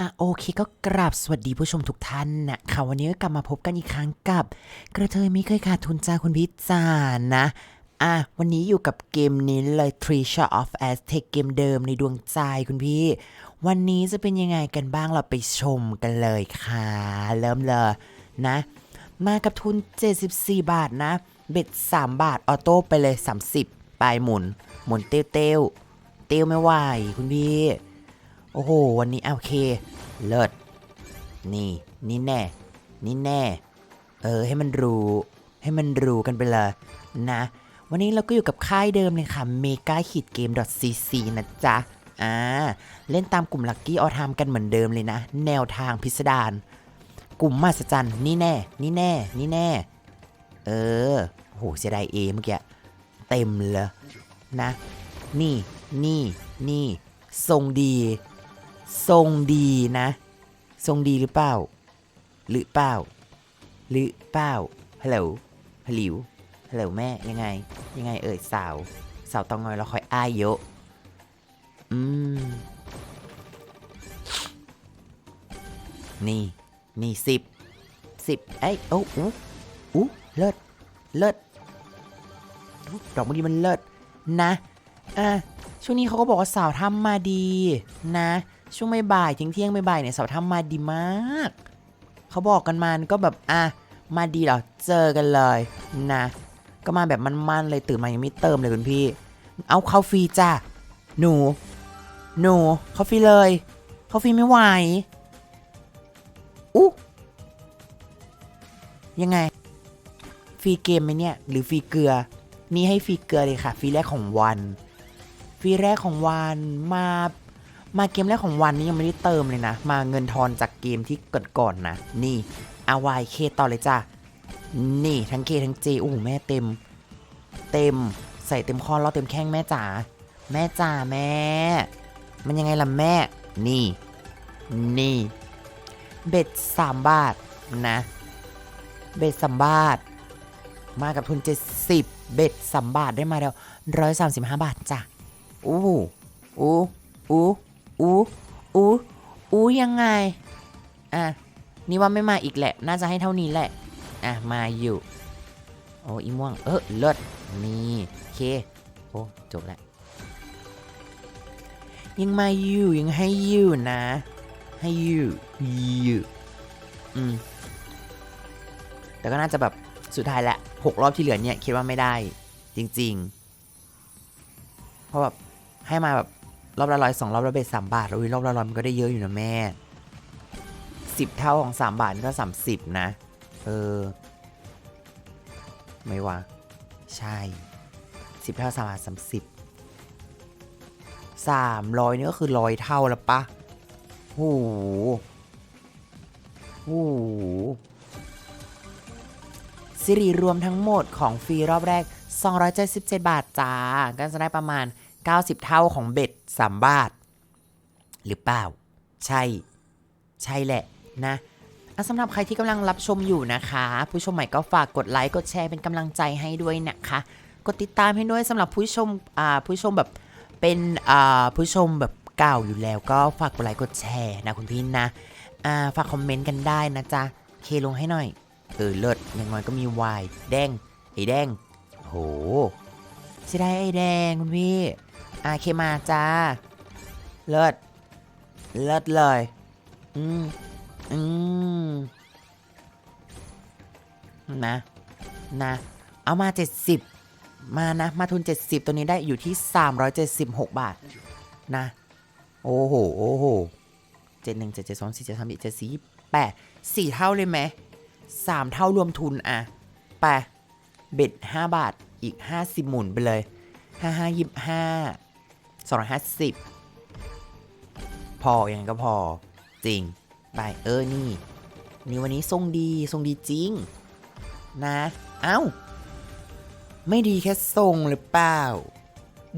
อะโอเคก็กราบสวัสดีผู้ชมทุกท่านนะค่ะวันนี้ก็กลับมาพบกันอีกครั้งกับ กระเทยไม่เคยขาดทุนจ้าคุณพิจารนะอะวันนี้อยู่กับเกมนี้เลย Treasure of Aztec เกมเดิมในดวงใจคุณพี่ วันนี้จะเป็นยังไงกันบ้างเราไปชมกันเลยค่ะ เริ่มเลยนะ มากับทุน 74 บาทนะ เบ็ด 3 บาท ออโต้ไปเลย 30ไปหมุน หมุนเตี้ยวเตี้ยวเตี้ยวไม่ไหวคุณพี่ โอ้โห วันนี้โอเค เลิศ นี่ นี่แน่ นี่แน่ เออ ให้มันรู้ ให้มันรู้กันไปเลยนะ วันนี้เราก็อยู่กับค่ายเดิมเลยค่ะ mega hit game cc นะจ๊ะ อ่า เล่นตามกลุ่มลักกี้ออทามกันเหมือนเดิมเลยนะ แนวทางพิสดาร กลุ่มมหัศจรรย์นี่แน่ นี่แน่ นี่แน่ เออ โหเสียดายเอเมื่อกี้ เต็มเลยนะ นี่ นี่ นี่ ทรงดี ทรงดีนะ ทรงดีหรือเปล่า หรือเปล่า หรือเปล่า ฮัลโหลฮัลโหลฮัลโหลแม่ ยังไง ยังไงเอ่ยสาว สาวตองงอยเราคอยอ้ายเยอะ อืม นี่ นี่สิบ สิบเอ้โอ้อู้อู้เลิศ เลิศ ดอกมะลิมันเลิศ นะ อะช่วงนี้เขาก็บอกว่าสาวทำมาดี นะ ช่วงบ่ายๆเที่ยงเที่ยงบ่ายๆเนี่ยสาวทำมาดีมาก เขาบอกกันมาก็แบบอะมาดีเหรอเจอกันเลยนะก็มาแบบมันๆเลยตื่นมายังไม่เติมเลยคุณพี่ เอาเข้าฟรีจ้ะหนู หนูเข้าฟรีเลยเข้าฟรีไม่ไหวอู้ยังไงฟรีเกมไหมเนี่ย หรือฟรีเกลือ นี่ให้ฟรีเกลือเลยค่ะฟรีแรกของวันฟรีแรกของวันมา มาเกมแรกของวันนี้ยังไม่ได้เติมเลยนะ มาเงินทอนจากเกมที่ก่อนๆนะ นี่อาวายเคต่อเลยจ้ะ นี่ทั้งเคทั้งเจโอ้แม่เต็ม เต็มใส่เต็มข้อล้อเต็มแข้งแม่จ๋า แม่จ๋าแม่ มันยังไงล่ะแม่ นี่ นี่ เบ็ดสามบาทนะ เบ็ดสามบาท มากับทุน70เบ็ดสามบาทได้มาแล้ว135บาทจ้ะ อู้อู้อู้ อูอูอู้ยังไง อะ นี่ว่าไม่มาอีกแหละ น่าจะให้เท่านี้แหละ อะ มาอยู่ โอ้อีม่วง เออเลิศนี่เค โอ้จบแล้วยังมาอยู่ ยังให้อยู่นะ ให้อยู่อยู่อืม แต่ก็น่าจะแบบสุดท้ายแหละหกรอบที่เหลือเนี่ย คิดว่าไม่ได้ จริง ๆ เพราะแบบให้มาแบบ รอบละร้อยสองรอบละเบ็ดสามบาทอุ้ยรอบละร้อยมันก็ได้เยอะอยู่นะแม่สิบเท่าของสามบาทนี่ก็สามสิบนะ เออ ไม่วะ ใช่สิบเท่าสามบาทสามสิบสามร้อยนี่ก็คือร้อยเท่าแล้วปะโอ้โหโอ้โหสิริรวมทั้งหมดของฟรีรอบแรก 277 บาทจ้าก็จะได้ประมาณ 90 เท่าของเบ็ด3บาท หรือเปล่า ใช่ ใช่แหละนะสำหรับใครที่กำลังรับชมอยู่นะคะ ผู้ชมใหม่ก็ฝากกดไลค์กดแชร์เป็นกำลังใจให้ด้วยนะคะ กดติดตามให้ด้วยสำหรับผู้ชมผู้ชมแบบเป็นผู้ชมแบบเก่าอยู่แล้ว ก็ฝากกดไลค์กดแชร์นะคุณพี่นะฝากคอมเมนต์กันได้นะจ๊ะเคลงให้หน่อยเออเลิศอย่างน้อยก็มีวายแดงไอ้แดงโหเสียดายไอ้แดงคุณพี่ อาเคมาจ้า เลิศ เลิศเลย อืม อืม นะ นะ เอามา 70 มานะ มาทุน 70 ตัวนี้ได้อยู่ที่ 376 บาท นะ โอ้โห โอ้โหเจ็ดหนึ่งเจ็ดเจ็ดสองสี่เจ็ดสามเจ็ดสี่แปดสี่เท่าเลยไหมสามเท่ารวมทุนอะไปเบ็ดห้าบาทอีกห้าสิบหมุนไปเลยห้าห้ายิบห้า สองร้อยห้าสิบพอยังไงก็พอ จริง ไป เออ นี่ นี่วันนี้ทรงดี ทรงดีจริง นะ เอ้า ไม่ดีแค่ทรงหรือเปล่า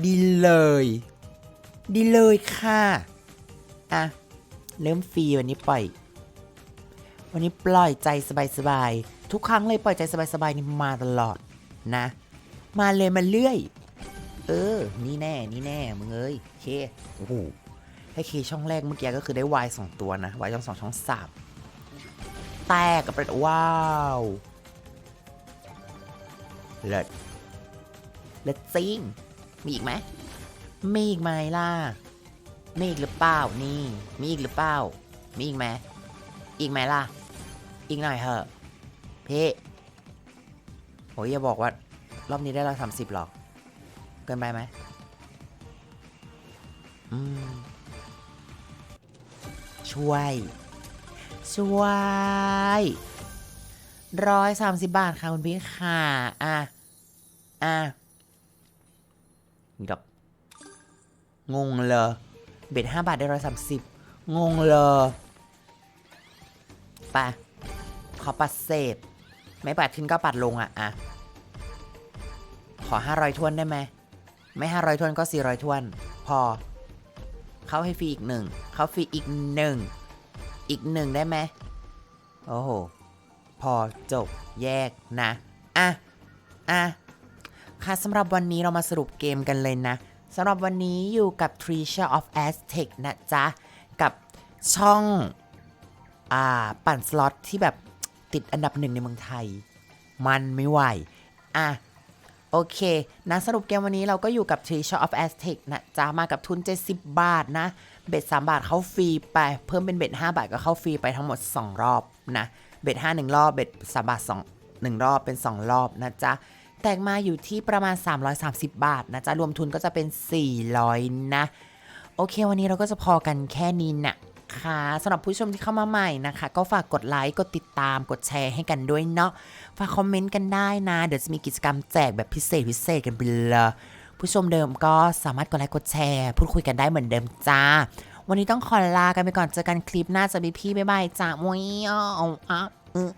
ดีเลย ดีเลยค่ะ อะ เริ่มฟรีวันนี้ปล่อย วันนี้ปล่อยใจสบายๆ ทุกครั้งเลยปล่อยใจสบายๆนี่มาตลอดนะ มาเลยมาเรื่อย เออ นี่แน่ นี่แน่ มึงเอ้ย เค โอ้โหให้เคช่องแรกเมื่อกี้ก็คือได้ Y สองตัวนะ Y ช่องสองช่องสามแตกกับเป็นว้าวเลิศเลิศจริง มีอีกไหมมีอีกไหมล่ะ มีอีกหรือเปล่า นี่ มีอีกหรือเปล่า มีอีกไหมอีกไหมล่ะ อีกหน่อยเหอะพี่โอ้ยอย่าบอกว่า รอบนี้ได้ร้อยสามสิบหรอก เกินไปไหมอืม ช่วย ช่วยร้อยสามสิบบาทค่ะ คุณพี่ค่ะ อะ อะนี่ดอกงงเลย เบ็ดห้าบาทได้ร้อยสามสิบงงเลยไปขอปัดเศษ ไม่ปัดขึ้นก็ปัดลงอะ อะ ขอห้าร้อยทวนได้ไหม ไม่ห้าร้อยทวนก็สี่ร้อยทวน พอ เข้าให้ฟรีอีกหนึ่ง เข้าฟรีอีกหนึ่ง อีกหนึ่งได้ไหม โอ้โห พอจบแยกนะ อะ อะ ค่ะสำหรับวันนี้เรามาสรุปเกมกันเลยนะ สำหรับวันนี้อยู่กับ Treasure of Aztec นะจ๊ะ กับช่อง อ่า ปั่นสล็อตที่แบบติดอันดับหนึ่งในเมืองไทย มันไม่ไหว อะ โอเคนะสรุปเกมวันนี้เราก็อยู่กับ Treasure of Aztec นะจ๊ะมากับทุน 70 บาทนะ เบ็ด 3 บาทเข้าฟรีไป เพิ่มเป็นเบ็ด 5 บาทก็เข้าฟรีไปทั้งหมด 2 รอบนะ เบ็ด 5 1 รอบ เบ็ด 3 บาท 2 1 รอบเป็น 2 รอบนะจ๊ะ แตกมาอยู่ที่ประมาณ 330 บาทนะจ๊ะ รวมทุนก็จะเป็น 400 นะ โอเควันนี้เราก็จะพอกันแค่นี้นะ คะสำหรับผู้ชมที่เข้ามาใหม่นะคะ ก็ฝากกดไลค์กดติดตามกดแชร์ให้กันด้วยเนาะฝากคอมเมนต์กันได้นะ เดี๋ยวจะมีกิจกรรมแจกแบบพิเศษพิเศษกันไปเลยผู้ชมเดิมก็สามารถกดไลค์กดแชร์ พูดคุยกันได้เหมือนเดิมจ้า วันนี้ต้องขอลากันไปก่อนเจอกันคลิปหน้าจะมีพี่บ๊ายบายจ้ามวยอะอะอือ